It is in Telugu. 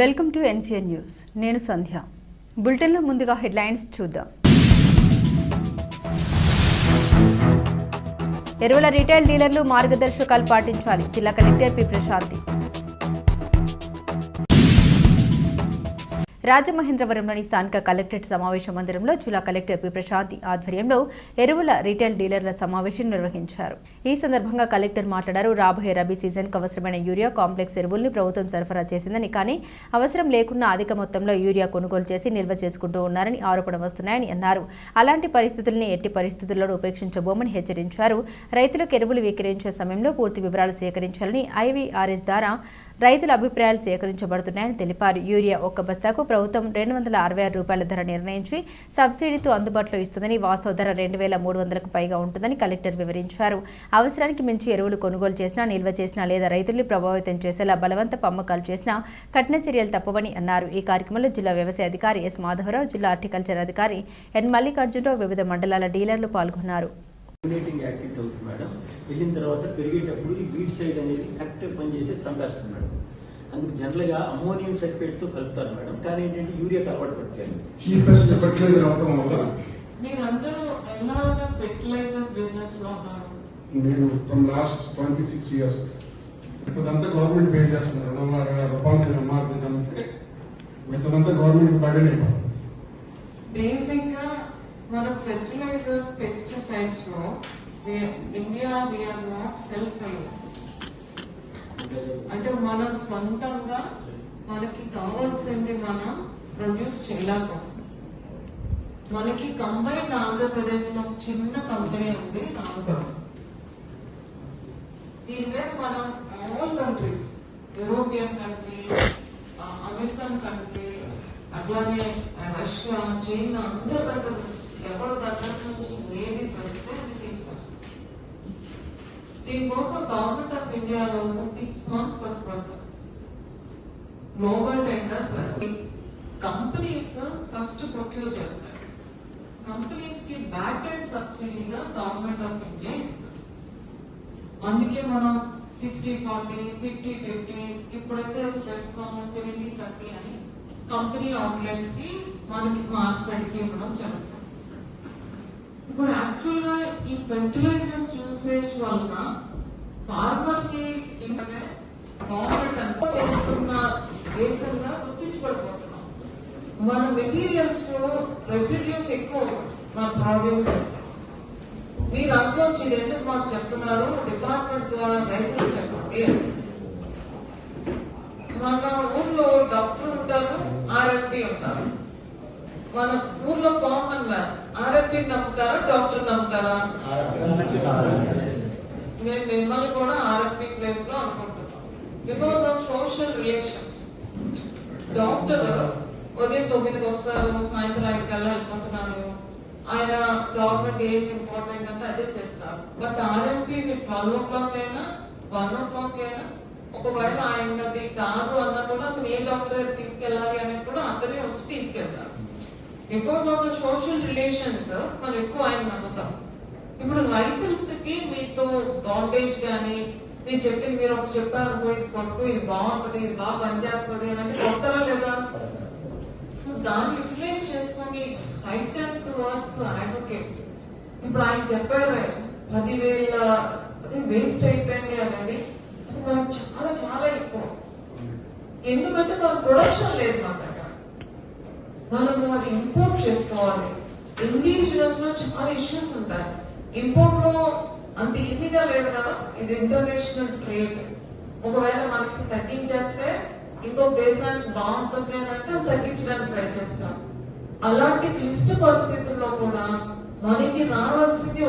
వెల్కమ్ టు ఎన్సీఎన్ న్యూస్ నేను సంధ్య. బులెటిన్లో ముందుగా హెడ్లైన్స్ చూద్దాం. ఎరువుల రీటైల్ డీలర్లు మార్గదర్శకాలు పాటించాలి. జిల్లా కలెక్టర్ పి. ప్రశాంతి. రాజమహేంద్రవరంలోని స్థానిక కలెక్టరేట్ సమావేశ మందిరంలో జిల్లా కలెక్టర్ పి. ప్రశాంతి ఆధ్వర్యంలో ఎరువుల రీటైల్ డీలర్ల సమావేశం నిర్వహించారు. ఈ సందర్భంగా కలెక్టర్ మాట్లాడారు. రాబోయే రబీ సీజన్కు అవసరమైన యూరియా కాంప్లెక్స్ ఎరువుల్ని ప్రభుత్వం సరఫరా చేసిందని కానీ అవసరం లేకున్నా అధిక మొత్తంలో యూరియా కొనుగోలు చేసి నిల్వ చేసుకుంటూ ఉన్నారని ఆరోపణ వస్తున్నాయని అన్నారు. అలాంటి పరిస్థితుల్ని ఎట్టి పరిస్థితుల్లోనూ ఉపేక్షించబోమని హెచ్చరించారు. రైతులకు ఎరువులు విక్రయించే సమయంలో పూర్తి వివరాలు సేకరించాలని ఐవీఆర్ఎస్ ద్వారా రైతుల అభిప్రాయాలు సేకరించబడుతున్నాయని తెలిపారు. యూరియా ఒక్క బస్తాకు ప్రభుత్వం రెండు వందల అరవై ఆరు రూపాయల ధర నిర్ణయించి సబ్సిడీతో అందుబాటులో ఇస్తుందని వాస్తవ ధర రెండు వేల మూడు వందలకు పైగా ఉంటుందని కలెక్టర్ వివరించారు. అవసరానికి మించి ఎరువులు కొనుగోలు చేసినా నిల్వ చేసినా లేదా రైతుల్ని ప్రభావితం చేసేలా బలవంతపు అమ్మకాలు చేసినా కఠిన చర్యలు తప్పవని అన్నారు. ఈ కార్యక్రమంలో జిల్లా వ్యవసాయ అధికారి ఎస్ మాధవరావు జిల్లా హార్టికల్చర్ అధికారి ఎన్ మల్లికార్జునరావు వివిధ మండలాల డీలర్లు పాల్గొన్నారు. వెళ్ళిన తర్వాత పెరిగేటప్పుడు ఈ వీడ్ సైడ్ అనేది కరెక్ట్ పనిచేసి చంపేస్తుంది మేడం. అందుకు జనరల్గా అమ్మోనియం సల్ఫేట్తో కలుపుతారు మేడం. కానీ ఏంటంటే యూరియా కలవాటు పడుతుంది మీరందరూ ఎలాగ ఫెర్టిలైజర్స్ బిజినెస్లో ఉన్నారు? నేను from last twenty six years ఇంతదంతా government pay చేస్తున్నారు. రెండు వందల అరవై ఆరు రూపాయలు ఎంఆర్పీ అంతే. ఇంతదంతా గవర్నమెంట్ బర్డెన్ బేసిక్గా మన ఫెర్టిలైజర్స్ పెస్టిసైడ్స్లో ఇండియా వీఆర్ నాట్ సెల్ఫ్ అంటే మనం సొంతంగా మనకి కావాల్సింది మనం ప్రొడ్యూస్ చేయలేకపోతున్నాం మనకి కంబైన్ ఆంధ్రప్రదేశ్లో చిన్న కంపెనీ ఉంది రామపురం దీని మీద మనం all countries European countries American countries అట్లానే రష్యా చైనా అందరి దగ్గర ఎవరి దగ్గర నుంచి ఏది పెడితే అది తీసుకొస్తాం. దీనికోసం గవర్నమెంట్ ఆఫ్ ఇండియాలో సిక్స్ మంత్స్ ఫస్ట్ పడతారు global tenders companies first procure చేస్తారు కంపెనీస్కి బ్యాక్ అండ్ సబ్సిడీగా గవర్నమెంట్ ఆఫ్ ఇండియా ఇస్తుంది అందుకే మనం సిక్స్టీ ఫార్టీ ఫిఫ్టీ ఫిఫ్టీ ఇప్పుడైతే స్ట్రెస్ సెవెంటీ థర్టీ అని కంపెనీ అవుట్లెట్స్కి మనకి మార్కెట్ ఇవ్వడం జరుగుతుంది. ఇప్పుడు యాక్చువల్గా ఈ ఫెర్టిలైజర్స్ యూసేజ్ వలన ఫార్మర్కి గవర్నమెంట్ అంతా చేస్తున్న దేశంగా గుర్తించబడిపోతున్నాం. మన మెటీరియల్స్లో రెసిడ్యూస్ ఎక్కువ మన ప్రొడ్యూసెస్ మీరు అనుకోవచ్చు ఇది ఎందుకు మాకు చెప్తున్నారు? డిపార్ట్మెంట్ ద్వారా రైతులు చెప్పండి మన ఊర్లో డాక్టర్ ఉంటారు ఆర్ఎంపీ ఉంటారు. మన ఊర్లో కామన్ మ్యాన్ ఆర్ఎంపీ నమ్ముతారా డాక్టర్ నమ్ముతారా? మేము మిమ్మల్ని కూడా ఆర్ఎంపీ ప్లేస్లో అనుకుంటున్నాం. Because of social relations doctor ఉదయం తొమ్మిదికి వస్తారు సాయంత్రం ఐదు కల్లా వెళ్ళిపోతున్నారు ఆయన గవర్నమెంట్ ఏం ఇంపార్టెంట్ అంటే అదే చేస్తారు. బట్ ఆర్ఎంపీ మీరు ట్వెల్వ్ ఓ క్లాక్ అయినా వన్ ఓ క్లాక్ అయినా ఒకవేళ ఆయనది కాదు అన్నా కూడా అతను ఏ డాక్టర్ తీసుకెళ్ళాలి అనేది కూడా అతనే వచ్చి తీసుకెళ్తారు. Because of the social relations మనం ఎక్కువ ఆయన నమ్ముతాం. ఇప్పుడు రైతులకి మీతో బాండేజ్ కానీ మీరు చెప్పింది మీరు ఒక చెప్పారు ఇది కొట్టు ఇది బాగుంటది ఇది బాగా పనిచేస్తుంది అని అంటే కొడతారా లేదా? సో దాన్ని యూటిలైజ్ చేసుకొని it's high time to to advocate ఇప్పుడు ఆయన చెప్పారు పదివేల అది వేస్ట్ అయిపోయింది అనేది. అది మనకు చాలా చాలా ఎక్కువ. ఎందుకంటే మన ప్రొడక్షన్ లేదు మన మనము అది ఇంపోర్ట్ చేసుకోవాలి. ఇండిజినస్లో చాలా ఇష్యూస్ ఉంటాయి. ఇంపోర్ట్లో అంత ఈజీగా లేదు కదా? ఇది ఇంటర్నేషనల్ ట్రేడ్ ఒకవేళ మనకి తగ్గించేస్తే ఇంకో దేశానికి బాగుంటుంది అని అంటే అది తగ్గించడానికి ట్రై చేస్తాం. అలాంటి క్లిష్ట పరిస్థితుల్లో కూడా మనకి రావాల్సింది